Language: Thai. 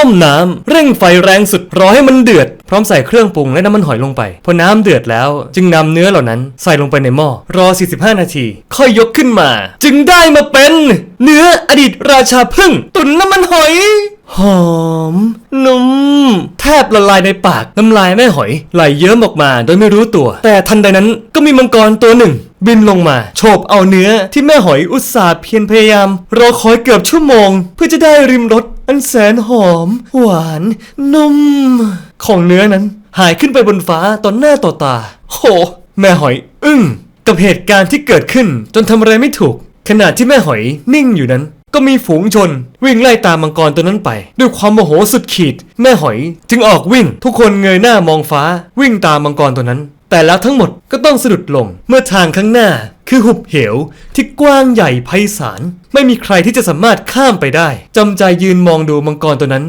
ต้มน้ำเร่งไฟแรงสุดรอให้มันเดือด พร้อมใส่เครื่องปรุงและน้ำมันหอยลงไป พอน้ำเดือดแล้ว จึงนำเนื้อเหล่านั้นใส่ลงไปในหม้อรอ 45 นาที ค่อยยกขึ้นมา จึงได้มาเป็น เนื้ออดีตราชาพึ่ง ตุ๋นน้ำมันหอยหอม นุ่ม แทบละลายในปาก น้ำลายแม่หอยไหลเยิ้มออกมาโดยไม่รู้ตัว แต่ทันใดนั้นก็มีมังกรตัวหนึ่ง บินลงมา โฉบเอาเนื้อที่แม่หอยอุตส่าห์เพียรพยายาม รอคอยเกือบชั่วโมง เพื่อจะได้ริมรสอันแสนหอม หวาน นุ่ม ของเนื้อนั้น หายขึ้นไปบนฟ้าต่อหน้าต่อตา โห แม่หอย อึ้งกับเหตุการณ์ที่เกิดขึ้นจนทำอะไรไม่ถูก ขณะที่แม่หอยนิ่งอยู่นั้น ก็มีฝูงชน วิ่งไล่ตามมังกรตัวนั้นไป ด้วยความโมโหสุดขีด แม่หอยจึงออกวิ่ง ทุกคนเงยหน้ามองฟ้า วิ่งตามมังกรตัวนั้น แต่แล้วทั้งหมดก็ต้องสะดุดลงเมื่อทางข้างหน้า คือหุบเหวที่กว้างใหญ่ไพศาลไม่มีใครที่จะสามารถข้ามไปได้จำใจยืนมองดูมังกรตัวนั้น